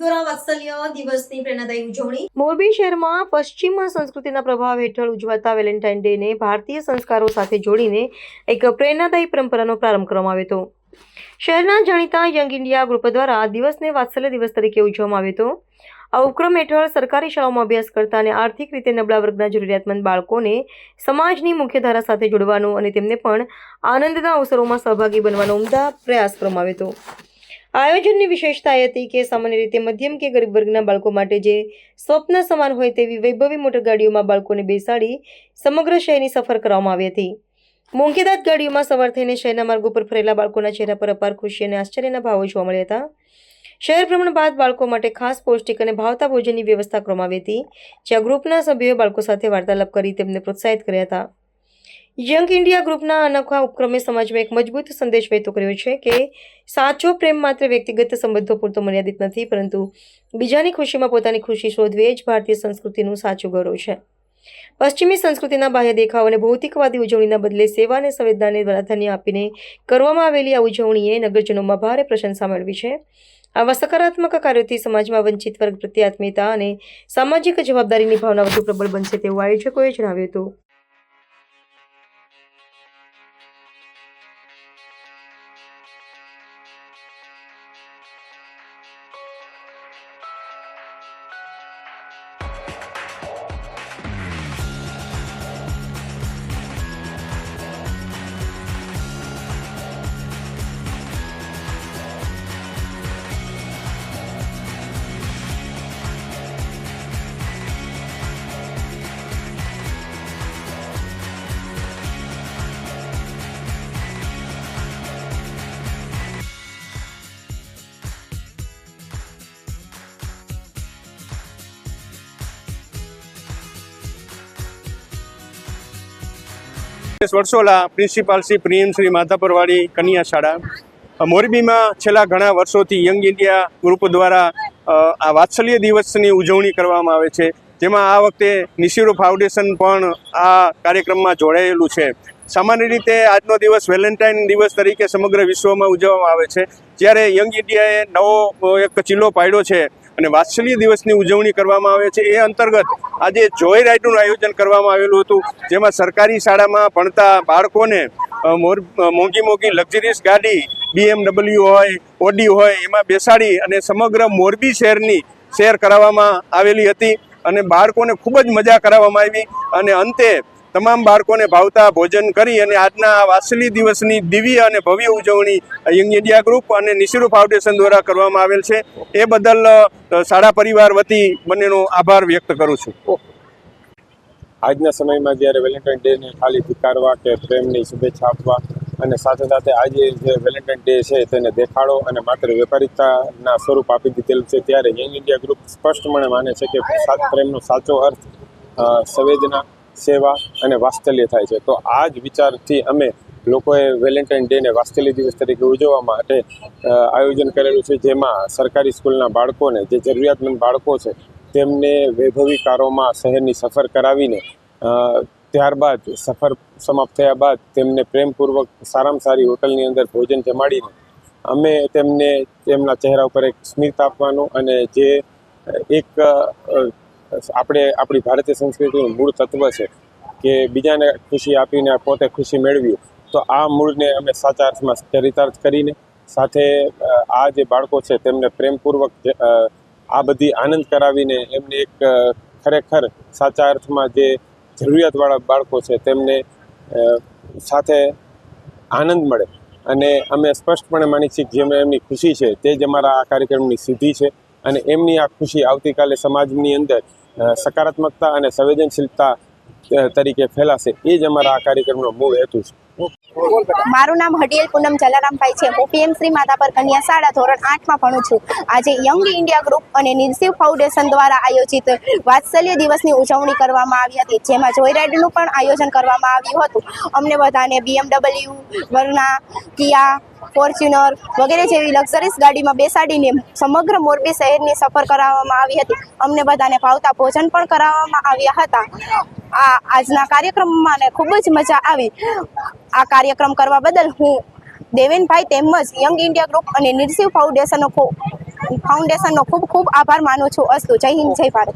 દ્વારા વાત્સલ્ય દિવસની પ્રેરણાદાયી ઉજવણી. મોરબી શહેરમાં પશ્ચિમ સંસ્કૃતિના પ્રભાવ હેઠળ ઉજવાતા વેલેન્ટાઇન ડેને ભારતીય સંસ્કારો સાથે જોડીને એક પ્રેરણાદાયી પરંપરાનો પ્રારંભ કરવામાં આવ્યો હતો. શહેરના જાણીતા યંગ ઇન્ડિયા ગ્રુપ દ્વારા દિવસને વાત્સલ્ય દિવસ તરીકે ઉજવવામાં આવ્યો હતો. આ ઉપક્રમ હેઠળ સરકારી શાળાઓમાં અભ્યાસ કરતા અને આર્થિક રીતે નબળા વર્ગના જરૂરિયાતમંદ બાળકોને સમાજની મુખ્યધારા સાથે જોડવાનો અને તેમને પણ આનંદના અવસરોમાં સહભાગી બનવાનો ઉમદા પ્રયાસ કરવામાં આવ્યો હતો. આયોજનની વિશેષતા એ હતી કે સામાન્ય રીતે મધ્યમ કે ગરીબ વર્ગના બાળકો માટે જે સ્વપ્ન સમાન હોય તેવી વૈભવી મોટર ગાડીઓમાં બાળકોને બેસાડી સમગ્ર શહેરની સફર કરવામાં આવી હતી. મોંઘીદાત ગાડીઓમાં સવાર થઈને શહેરના માર્ગો પર ફરેલા બાળકોના ચહેરા પર અપાર ખુશી અને આશ્ચર્યના ભાવો જોવા મળ્યા હતા. શહેર ભ્રમણ બાદ બાળકો માટે ખાસ પૌષ્ટિક અને ભાવતા ભોજનની વ્યવસ્થા કરવામાં આવી હતી, જ્યાં ગ્રુપના સભ્યોએ બાળકો સાથે વાર્તાલાપ કરી તેમને પ્રોત્સાહિત કર્યા હતા. યંગ ઇન્ડિયા ગ્રુપના અનોખા ઉપક્રમે સમાજમાં એક મજબૂત સંદેશ વહેતો કર્યો છે કે સાચો પ્રેમ માત્ર વ્યક્તિગત સંબંધો પૂરતો મર્યાદિત નથી, પરંતુ બીજાની ખુશીમાં પોતાની ખુશી શોધવી જ ભારતીય સંસ્કૃતિનું સાચું ગૌરવ છે. પશ્ચિમી સંસ્કૃતિના બાહ્ય દેખાવ અને ભૌતિકવાદી ઉજવણીના બદલે સેવા અને સંવેદનાને પ્રાધાન્ય આપીને કરવામાં આવેલી આ ઉજવણીએ નગરજનોમાં ભારે પ્રશંસા મેળવી છે. આવા સકારાત્મક કાર્યોથી સમાજમાં વંચિત વર્ગ પ્રત્યે આત્મીયતા અને સામાજિક જવાબદારીની ભાવના વધુ પ્રબળ બનશે તેવું આયોજકોએ જણાવ્યું હતું. વર્ષોલા પ્રિન્સિપાલ શ્રી પ્રિયમ માધાપરવાડી કન્યા શાળા મોરબીમાં છેલ્લા ઘણા વર્ષોથી યંગ ઇન્ડિયા ગ્રુપ દ્વારા આ વાત્સલ્ય દિવસની ઉજવણી કરવામાં આવે છે. જેમાં આ વખતે નિશિરો ફાઉન્ડેશન પણ આ કાર્યક્રમમાં જોડાયેલું છે. સામાન્ય રીતે આજનો દિવસ વેલેન્ટાઇન દિવસ તરીકે સમગ્ર વિશ્વમાં ઉજવવામાં આવે છે. જ્યારે યંગ ઇન્ડિયાએ નવો એક ચીલો પાડ્યો છે અને વાત્સલ્ય દિવસની ઉજવણી કરવામાં આવે છે. એ અંતર્ગત આજે જોય રાઇડનું આયોજન કરવામાં આવેલું હતું, જેમાં સરકારી શાળામાં ભણતા બાળકોને મોંઘી મોંઘી લક્ઝરીસ ગાડી બીએમડબલ્યુ હોય, ઓડી હોય, એમાં બેસાડી અને સમગ્ર મોરબી શહેરની શેર કરાવવામાં આવેલી હતી અને બાળકોને ખૂબ જ મજા કરાવવામાં આવી. અને અંતે તમામ બાળકોને ભાવતા ભોજન કરી અને આજના વાસલી દિવસની દિવ્ય અને ભવ્ય ઉજવણી યંગ ઇન્ડિયા ગ્રુપ અને નિશિરુ ફાઉન્ડેશન દ્વારા કરવામાં આવેલ છે. એ બદલ શાળા પરિવાર વતી બંનેનો આભાર વ્યક્ત કરું છું. આજના સમયમાં જ્યારે વેલેન્ટાઇન ડેને ખાલી ધિક્કારવા કે પ્રેમની શુભેચ્છા આપવા અને સાથે સાથે આજે જે વેલેન્ટાઇન ડે છે તેને દેખાડો અને માત્ર વેપારિકતાના સ્વરૂપ આપી દીધેલું છે, ત્યારે યંગ ઇન્ડિયા ગ્રુપ સ્પષ્ટપણે માને છે કે પ્રેમનો સાચો અર્થ સંવેદના સેવા અને વાત્સલ્ય થાય છે. તો આ જ વિચારથી અમે લોકોએ વેલેન્ટાઇન ડેને વાત્સલ્ય દિવસ તરીકે ઉજવવા માટે આયોજન કરેલું છે. જેમાં સરકારી સ્કૂલના બાળકોને જે જરૂરિયાતમંદ બાળકો છે, તેમને વૈભવી કારોમાં શહેરની સફર કરાવીને ત્યારબાદ સફર સમાપ્ત થયા બાદ તેમને પ્રેમપૂર્વક સારામાં સારી હોટલની અંદર ભોજન જમાડીને, અમે તેમને તેમના ચહેરા ઉપર એક સ્મિત આપવાનું અને જે એક આપણે આપણી ભારતીય સંસ્કૃતિનું મૂળ તત્વ છે કે બીજાને ખુશી આપીને પોતે ખુશી મેળવી તો આ મૂળને અમે સાચા અર્થમાં ચરિતાર્થ કરીને સાથે આ જે બાળકો છે તેમને પ્રેમપૂર્વક આ બધી આનંદ કરાવીને એમને એક ખરેખર સાચા અર્થમાં જે જરૂરિયાતવાળા બાળકો છે તેમને સાથે આનંદ મળે. અને અમે સ્પષ્ટપણે માની છીએ કે જેમાં એમની ખુશી છે તે જ અમારા આ કાર્યક્રમની સિદ્ધિ છે. અને એમની આ ખુશી આવતીકાલે સમાજની અંદર સકારાત્મકતા અને સંવેદનશીલતા તરીકે ફેલાશે. એ જ અમારા આ કાર્યક્રમનો મૂળ હેતુ છે. મારું નામ હડિયેલ પૂનમ જલારામભાઈ છે. હું પીએમ શ્રી માધાપર કન્યા શાળા ધોરણ આઠમાં ભણું છું. આજે યંગ ઇન્ડિયા ગ્રુપ અને નિર્સિવ ફાઉન્ડેશન દ્વારા આયોજિત વાત્સલ્ય દિવસની ઉજવણી કરવામાં આવી હતી. જેમાં જોયરાઇડનું પણ આયોજન કરવામાં આવ્યું હતું. અમને બધાને બીએમડબલ્યુ, વરના, કિયા, ફોર્ચ્યુનર વગેરે જેવી લક્ઝરીસ ગાડીમાં બેસાડીને સમગ્ર મોરબી શહેરની સફર કરાવવામાં આવી હતી. અમને બધાને ભાવતા ભોજન પણ કરાવવામાં આવ્યા હતા. આ આજના કાર્યક્રમમાં ખૂબ જ મજા આવી. આ કાર્યક્રમ કરવા બદલ હું દેવેનભાઈ તેમજ યંગ ઇન્ડિયા ગ્રુપ અને નિર્સિવ ફાઉન્ડેશનનો ફાઉન્ડેશનનો ખૂબ ખૂબ આભાર માનું છું. અસ્તુ. જય હિન્દ, જય ભારત.